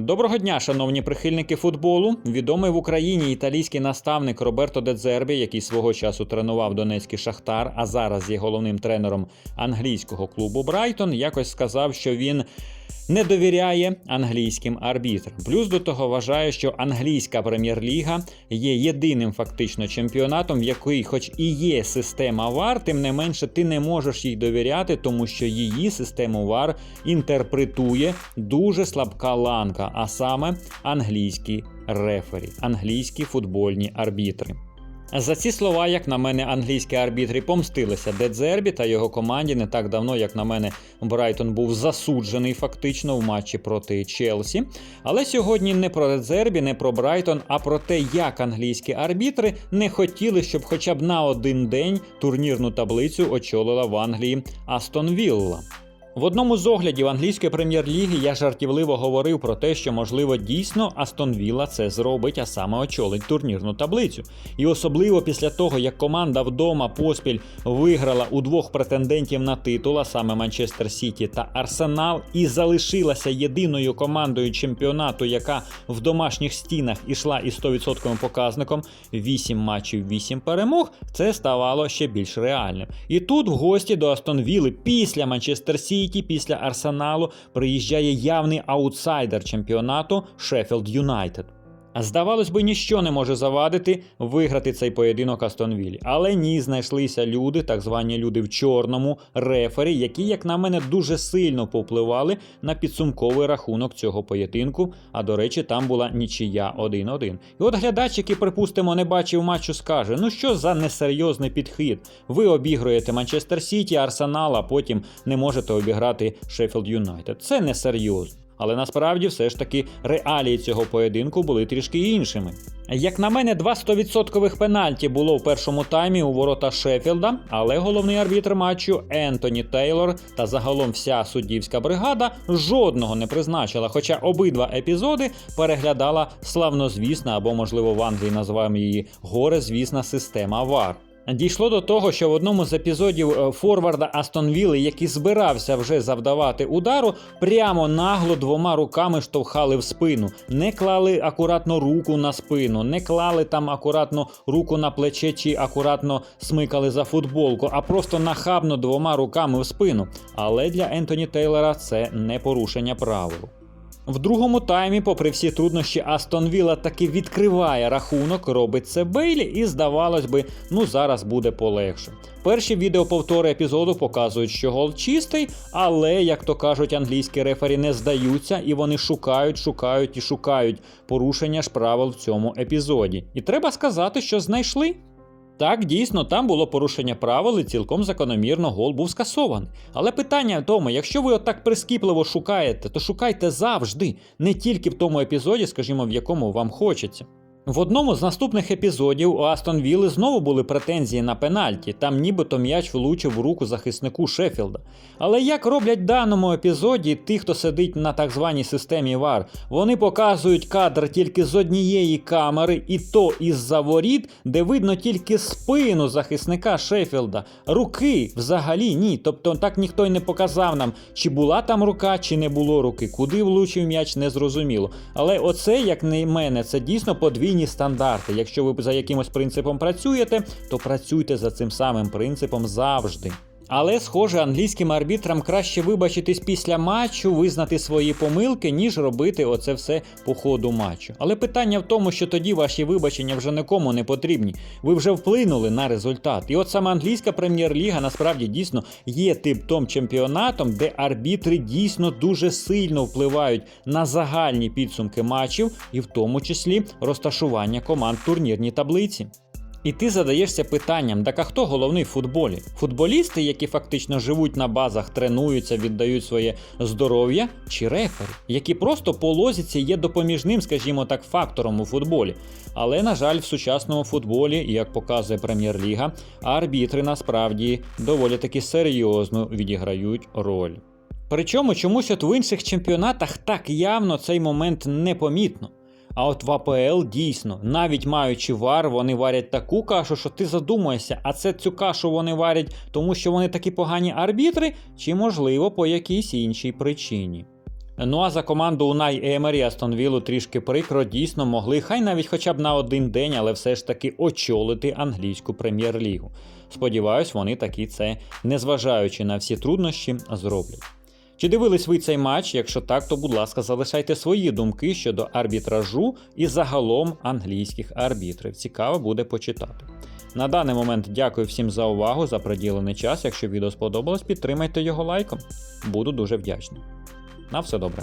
Доброго дня, шановні прихильники футболу. Відомий в Україні італійський наставник Роберто Дедзербі, який свого часу тренував Донецький Шахтар, а зараз є головним тренером англійського клубу Брайтон, якось сказав, що він не довіряє англійським арбітрам. Плюс до того вважає, що англійська прем'єр-ліга є єдиним фактично чемпіонатом, в який, хоч і є система ВАР, тим не менше ти не можеш їй довіряти, тому що її систему ВАР інтерпретує дуже слабка ланка, а саме англійські рефері, англійські футбольні арбітри. За ці слова, як на мене, англійські арбітри помстилися Дедзербі та його команді не так давно, як на мене, Брайтон був засуджений фактично в матчі проти Челсі. Але сьогодні не про Дедзербі, не про Брайтон, а про те, як англійські арбітри не хотіли, щоб хоча б на один день турнірну таблицю очолила в Англії Астон Вілла. В одному з оглядів англійської прем'єр-ліги я жартівливо говорив про те, що можливо дійсно Астон Вілла це зробить, а саме очолить турнірну таблицю. І особливо після того, як команда вдома поспіль виграла у двох претендентів на титул, а саме Манчестер Сіті та Арсенал, і залишилася єдиною командою чемпіонату, яка в домашніх стінах ішла із 100% показником 8 матчів, 8 перемог. Це ставало ще більш реальним. І тут в гості до Астон Вілли після Манчестер Сіті. Сіті після Арсеналу приїжджає явний аутсайдер чемпіонату Шеффілд Юнайтед. Здавалось би, ніщо не може завадити виграти цей поєдинок Астон Віллі. Але ні, знайшлися люди, так звані люди в чорному рефері, які, як на мене, дуже сильно повпливали на підсумковий рахунок цього поєдинку. А до речі, там була нічия 1-1. І от глядач, який, припустимо, не бачив матчу, скаже: ну що за несерйозний підхід? Ви обігруєте Манчестер Сіті, Арсенал, а потім не можете обіграти Шеффілд Юнайтед. Це несерйозно. Але насправді все ж таки реалії цього поєдинку були трішки іншими. Як на мене, два 100% пенальті було в першому таймі у ворота Шеффілда, але головний арбітр матчу Ентоні Тейлор та загалом вся суддівська бригада жодного не призначила. Хоча обидва епізоди переглядала славнозвісна або, можливо, в Англії називаємо її горе-звісна система ВАР. Дійшло до того, що в одному з епізодів е, форварда Астон Вілли, який збирався вже завдавати удару, прямо нагло двома руками штовхали в спину, не клали акуратно руку на спину, не клали там акуратно руку на плече чи акуратно смикали за футболку, а просто нахабно двома руками в спину. Але для Ентоні Тейлора це не порушення правил. В другому таймі, попри всі труднощі, Астон Вілла таки відкриває рахунок, робить це Бейлі, і здавалось би, ну зараз буде полегше. Перші відеоповтори епізоду показують, що гол чистий, але, як то кажуть, англійські рефері не здаються і вони шукають, шукають і шукають порушення ж правил в цьому епізоді. І треба сказати, що знайшли. Так, дійсно, там було порушення правил і цілком закономірно гол був скасований. Але питання в тому, якщо ви отак прискіпливо шукаєте, то шукайте завжди, не тільки в тому епізоді, скажімо, в якому вам хочеться. В одному з наступних епізодів у Астон Вілли знову були претензії на пенальті, там нібито м'яч влучив у руку захиснику Шеффілда. Але як роблять в даному епізоді ті, хто сидить на так званій системі VAR, вони показують кадр тільки з однієї камери, і то із-за воріт, де видно тільки спину захисника Шеффілда. Руки взагалі ні. Тобто так ніхто й не показав нам, чи була там рука, чи не було руки, куди влучив м'яч, не зрозуміло. Але оце, як на мене, це дійсно подвійні стандарти. Якщо ви за якимось принципом працюєте, то працюйте за цим самим принципом завжди. Але, схоже, англійським арбітрам краще вибачитись після матчу, визнати свої помилки, ніж робити оце все по ходу матчу. Але питання в тому, що тоді ваші вибачення вже нікому не потрібні. Ви вже вплинули на результат. І от саме англійська прем'єр-ліга насправді дійсно є тип том чемпіонатом, де арбітри дійсно дуже сильно впливають на загальні підсумки матчів, і в тому числі розташування команд в турнірній таблиці. І ти задаєшся питанням, так а хто головний в футболі? Футболісти, які фактично живуть на базах, тренуються, віддають своє здоров'я, чи рефері, які просто по лозіці є допоміжним, скажімо так, фактором у футболі. Але, на жаль, в сучасному футболі, як показує прем'єр-ліга, арбітри насправді доволі таки серйозно відіграють роль. Причому чомусь от в інших чемпіонатах так явно цей момент непомітно. А от в АПЛ дійсно, навіть маючи вар, вони варять таку кашу, що ти задумаєшся, а це цю кашу вони варять, тому що вони такі погані арбітри, чи можливо по якійсь іншій причині. Ну а за команду Унай Емері Астон Віллу трішки прикро дійсно могли, хай навіть хоча б на один день, але все ж таки очолити англійську прем'єр-лігу. Сподіваюсь, вони таки це, незважаючи на всі труднощі, зроблять. Чи дивились ви цей матч? Якщо так, то будь ласка, залишайте свої думки щодо арбітражу і загалом англійських арбітрів. Цікаво буде почитати. На даний момент дякую всім за увагу, за приділений час. Якщо відео сподобалось, підтримайте його лайком. Буду дуже вдячний. На все добре.